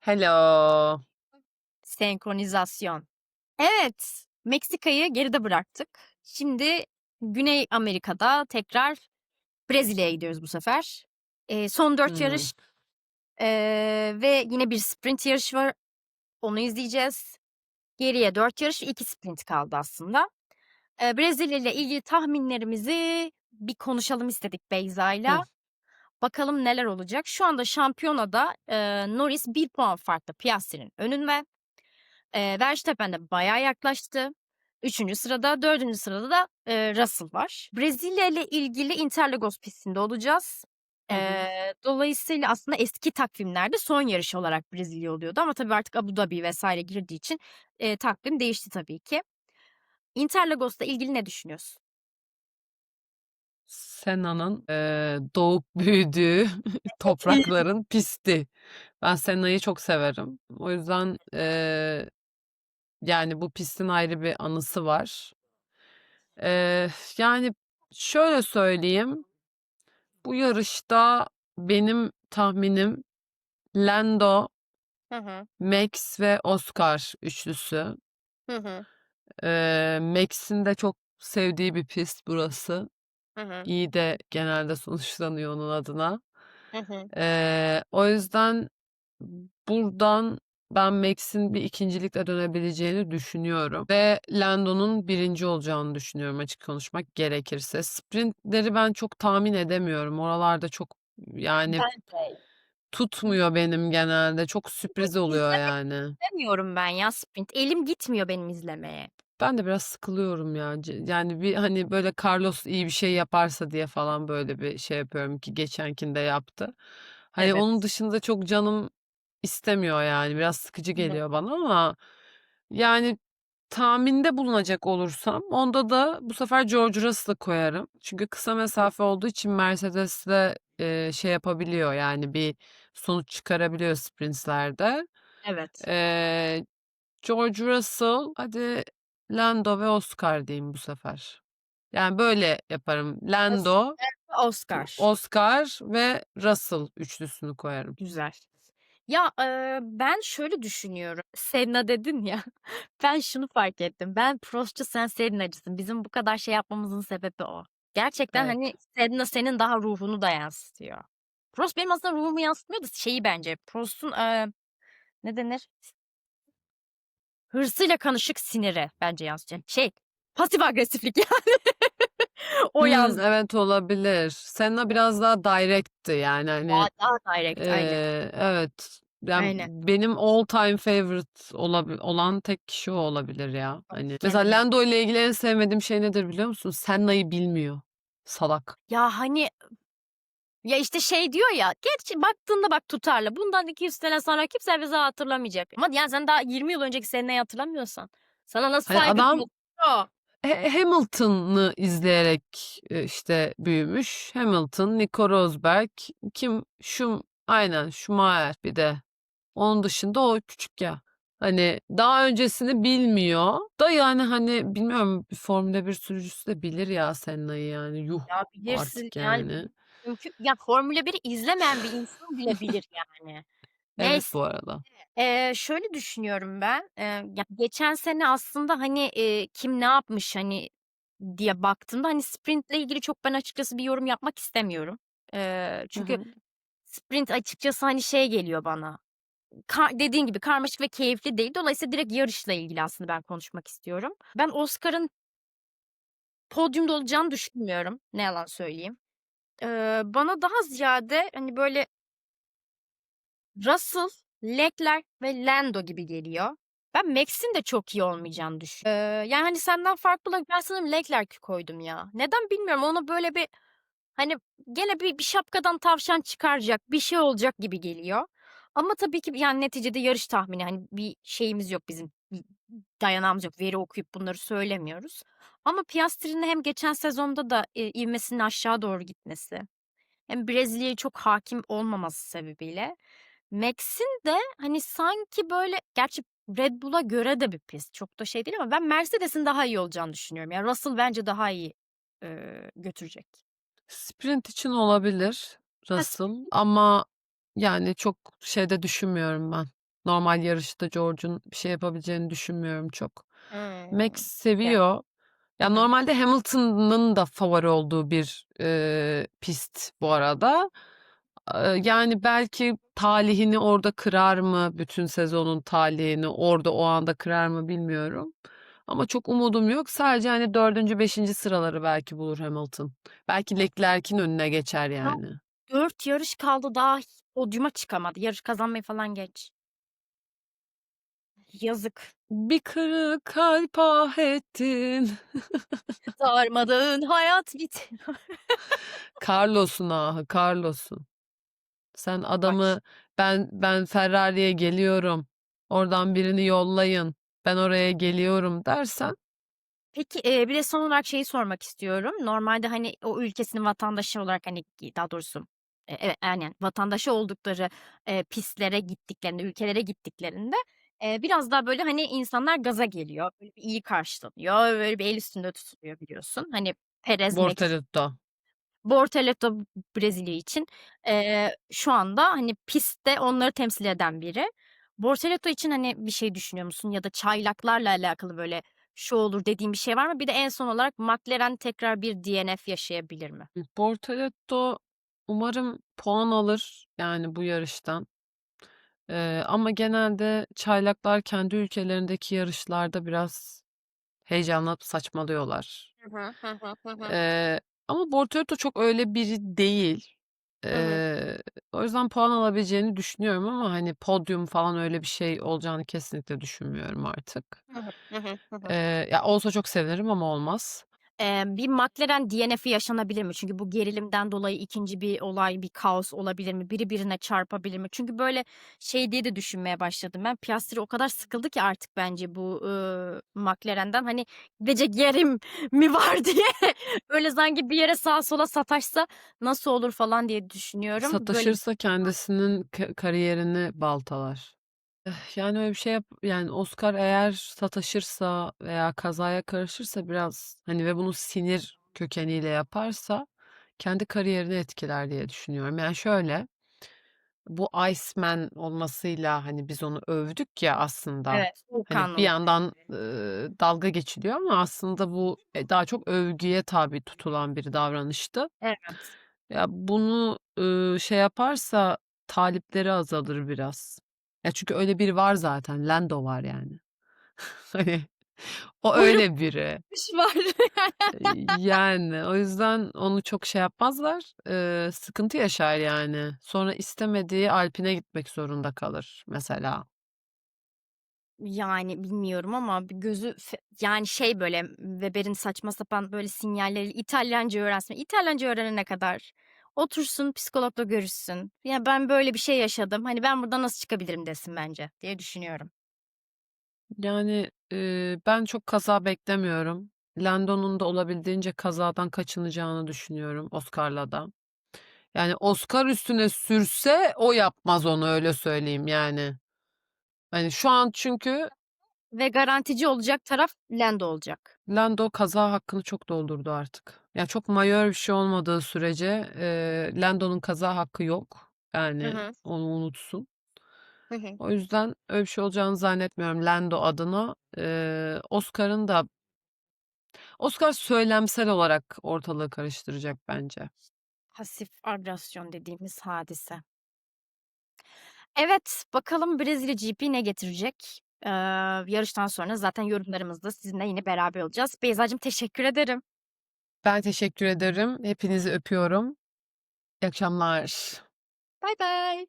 Hello. Senkronizasyon. Evet, Meksika'yı geride bıraktık. Şimdi Güney Amerika'da tekrar Brezilya'ya gidiyoruz bu sefer. Eee, son 4 Hımm. yarış, eee, ve yine bir sprint yarışı var. Onu izleyeceğiz. Geriye 4 yarış, 2 sprint kaldı aslında. Eee, Brezilya ile ilgili tahminlerimizi bir konuşalım istedik Beyza'yla. Bakalım neler olacak. Şu anda şampiyonada, eee, Norris 1 puan farkla Piastri'nin önünde. Eee, Verstappen de bayağı yaklaştı. 3. sırada, 4. sırada da, eee, Russell var. Brezilya ile ilgili Interlagos pistinde olacağız. Hı hı. Eee, dolayısıyla aslında eski takvimlerde son yarış olarak Brezilya oluyordu ama tabii artık Abu Dhabi vs. girdiği için, eee, takvim değişti tabii ki. Interlagos'la ilgili ne düşünüyorsun? Senna'nın, eee, doğup büyüdüğü toprakların pisti. Ben Senna'yı çok severim. O yüzden, eee, yani bu pistin ayrı bir anısı var. Eee, yani şöyle söyleyeyim, bu yarışta benim tahminim Lando, Hı hı. Max ve Oscar üçlüsü. Hı hı. Eee, Max'in de çok sevdiği bir pist burası. Hı hı. İyi de genelde sonuçlanıyor onun adına. Hı hı. Eee, o yüzden buradan ben Max'in bir ikincilikle dönebileceğini düşünüyorum ve Lando'nun 1. olacağını düşünüyorum açık konuşmak gerekirse. Sprint'leri ben çok tahmin edemiyorum. Oralarda çok yani Ben de. tutmuyor benim genelde. Çok sürpriz oluyor İzlemek yani. istemiyorum ben ya sprint. Elim gitmiyor benim izlemeye. Ben de biraz sıkılıyorum ya. C yani bir, hani, böyle Carlos iyi bir şey yaparsa diye falan böyle bir şey yapıyorum ki geçenkinde yaptı. Hani Evet. onun dışında çok canım istemiyor yani. Biraz sıkıcı geliyor bana ama yani tahminde bulunacak olursam onda da bu sefer George Russell'ı koyarım. Çünkü kısa mesafe olduğu için Mercedes'le, eee, şey yapabiliyor yani bir sonuç çıkarabiliyor sprintlerde. Evet. Eee, George Russell, hadi Lando ve Oscar diyeyim bu sefer. Yani böyle yaparım. Lando, Oscar. Oscar ve Russell üçlüsünü koyarım. Güzel. Ya, eee, ben şöyle düşünüyorum. Senna dedin ya, ben şunu fark ettim. Ben Prost'cu, sen Senna'cısın. Bizim bu kadar şey yapmamızın sebebi o. Gerçekten, Evet. hani, Senna senin daha ruhunu da yansıtıyor. Prost benim aslında ruhumu yansıtmıyor da şeyi bence, Prost'un, eee, ne denir? Hırsıyla karışık siniri bence yansıtıyor. Şey, pasif agresiflik yani. O Hımm, yansıtıyor. evet olabilir. Senna biraz daha direct'ti yani hani. Daha daha direct, aynen. Eee, evet. Yani Aynen. benim all time favorite olabi olan tek kişi o olabilir ya. Hani mesela Kesinlikle. Lando ile ilgili en sevmediğim şey nedir biliyor musun? Senna'yı bilmiyor. Salak. Ya, hani, ya, işte, şey diyor ya, gerçi baktığında bak tutarlı. Bundan 200 sene sonra kimse bizi hatırlamayacak. Ama yani sen daha 20 yıl önceki Senna'yı hatırlamıyorsan sana nasıl Hani saygı adam duyuyor? Ha Hamilton'ı izleyerek, eee, işte büyümüş. Hamilton, Nico Rosberg, kim? Schum aynen Schumacher bir de. Onun dışında o küçük ya. Hani daha öncesini bilmiyor da yani hani bilmiyorum bir Formula 1 sürücüsü de bilir ya Senna'yı yani yuh Ya, bilirsin artık yani yani. Mümkün ya Formula 1'i izlemeyen bir insan bile bilir yani. Evet Neyse, bu arada. eee, şöyle düşünüyorum ben, eee, ya geçen sene aslında, hani, eee, kim ne yapmış, hani, diye baktığımda, hani, sprintle ilgili çok ben açıkçası bir yorum yapmak istemiyorum. Eee, Hı çünkü hı. sprint açıkçası, hani, şey geliyor bana, ka dediğin gibi karmaşık ve keyifli değil. Dolayısıyla direkt yarışla ilgili aslında ben konuşmak istiyorum. Ben Oscar'ın podyumda olacağını düşünmüyorum, ne yalan söyleyeyim. Eee, bana daha ziyade, hani, böyle Russell, Leclerc ve Lando gibi geliyor. Ben Max'in de çok iyi olmayacağını düşünüyorum. Eee, yani, hani, senden farklı olarak ben sanırım Leclerc'i koydum ya. Neden bilmiyorum. Ona böyle bir, hani, gene bir bir şapkadan tavşan çıkaracak, bir şey olacak gibi geliyor. Ama tabii ki yani neticede yarış tahmini, hani, bir şeyimiz yok bizim, dayanağımız yok. Veri okuyup bunları söylemiyoruz. Ama Piastri'nin hem geçen sezonda da, eee, ivmesinin aşağı doğru gitmesi hem Brezilya'ya çok hâkim olmaması sebebiyle Max'in de, hani, sanki böyle gerçi Red Bull'a göre de bir pist. Çok da şey değil ama ben Mercedes'in daha iyi olacağını düşünüyorum. Yani Russell bence daha iyi, eee, götürecek. Sprint için olabilir Ha, Russell sprint ama yani çok şeyde düşünmüyorum ben. Normal yarışta George'un bir şey yapabileceğini düşünmüyorum çok. Max Hımm. Ya. seviyor. Hı Ya normalde Hamilton'ın da favori olduğu bir, eee, pist bu arada. Eee, yani belki talihini orada kırar mı, bütün sezonun talihini orada o anda kırar mı bilmiyorum. Ama çok umudum yok. Sadece hani 4. 5. sıraları belki bulur Hamilton. Belki Leclerc'in önüne geçer Ya yani. 4 yarış kaldı daha podyuma çıkamadı. Yarış kazanmayı falan geç. Yazık. Bir kırık kalp ah ettin. Darmadağın hayat bit Carlos'un ahı, Carlos'un. Sen adamı ben ben Ferrari'ye geliyorum. Oradan birini yollayın. Ben oraya geliyorum dersen Peki, eee, bir de son olarak şeyi sormak istiyorum. Normalde, hani, o ülkesinin vatandaşı olarak, hani, daha doğrusu, eee, evet, aynen, vatandaşı oldukları, eee, pistlere gittiklerinde, ülkelere gittiklerinde, eee, biraz daha, böyle, hani, insanlar gaza geliyor. Böyle bir iyi karşılanıyor. Böyle bir el üstünde tutuluyor biliyorsun. Hani, Perez, Max Bortoleto. Bortoleto Brezilya için, eee, şu anda, hani, pistte onları temsil eden biri. Bortoleto için, hani, bir şey düşünüyor musun ya da çaylaklarla alakalı, böyle, şu olur dediğin bir şey var mı? Bir de en son olarak McLaren tekrar bir DNF yaşayabilir mi? Hı, Bortoleto umarım puan alır, yani, bu yarıştan. Eee, ama genelde çaylaklar kendi ülkelerindeki yarışlarda biraz heyecanlanıp saçmalıyorlar. Hı hı. Hı hı. Hı hı. Eee, ama Bortoleto çok öyle biri değil. Hı hı. Eee, o yüzden puan alabileceğini düşünüyorum ama, hani, podyum falan öyle bir şey olacağını kesinlikle düşünmüyorum artık. Hı hı. Hı hı. Hı hı. Eee, ya, olsa çok sevinirim ama olmaz. Eee, bir McLaren DNF'i yaşanabilir mi? Çünkü bu gerilimden dolayı 2'nci bir olay, bir kaos olabilir mi? Biri birine çarpabilir mi? Çünkü, böyle, şey diye de düşünmeye başladım ben. Piastri o kadar sıkıldı ki artık bence bu, ııı, McLaren'den, hani, gidecek yerim mi var diye. Böyle sanki bir yere sağa sola sataşsa nasıl olur falan diye düşünüyorum. Böyle Sataşırsa kendisinin ka kariyerini baltalar. Eh, yani, öyle bir şey yap yani, Oscar eğer sataşırsa veya kazaya karışırsa biraz, hani, ve bunu sinir kökeniyle yaparsa kendi kariyerini etkiler diye düşünüyorum. Yani, şöyle, bu Iceman olmasıyla, hani, biz onu övdük ya aslında. Evet, Hani, bir yandan, ııı, dalga geçiliyor ama aslında bu, eee, daha çok övgüye tabi tutulan bir davranıştı. Evet. Ya, bunu, ııı, şey yaparsa talipleri azalır biraz. Ya, çünkü öyle biri var zaten. Lando var yani. Hani, o öyle biri. var. Eee, yani, o yüzden onu çok şey yapmazlar, eee, sıkıntı yaşar yani. Sonra istemediği Alpine'e gitmek zorunda kalır mesela. Yani, bilmiyorum ama bir gözü fe yani, şey, böyle, Webber'in saçma sapan, böyle, sinyalleriyle İtalyanca öğrensin. İtalyanca öğrenene kadar otursun, psikologla görüşsün. "Ya, ben böyle bir şey yaşadım. Hani, ben buradan nasıl çıkabilirim?" desin bence diye düşünüyorum. Yani, eee, ben çok kaza beklemiyorum. Lando'nun da olabildiğince kazadan kaçınacağını düşünüyorum Oscar'la da. Yani, Oscar üstüne sürse o yapmaz onu, öyle söyleyeyim yani. Hani, şu an çünkü Ve garantici olacak taraf Lando olacak. Lando kaza hakkını çok doldurdu artık. Ya, çok majör bir şey olmadığı sürece, eee, Lando'nun kaza hakkı yok. Hı Yani, hı. onu unutsun. Hı hı. O yüzden öyle bir şey olacağını zannetmiyorum Lando adına. Eee, Oscar'ın da Oscar söylemsel olarak ortalığı karıştıracak bence. Pasif agresyon dediğimiz hadise. Evet, bakalım Brezilya GP ne getirecek? Eee, yarıştan sonra zaten yorumlarımızda sizinle yine beraber olacağız. Beyzacığım teşekkür ederim. Ben teşekkür ederim. Hepinizi öpüyorum. İyi akşamlar. Baybay.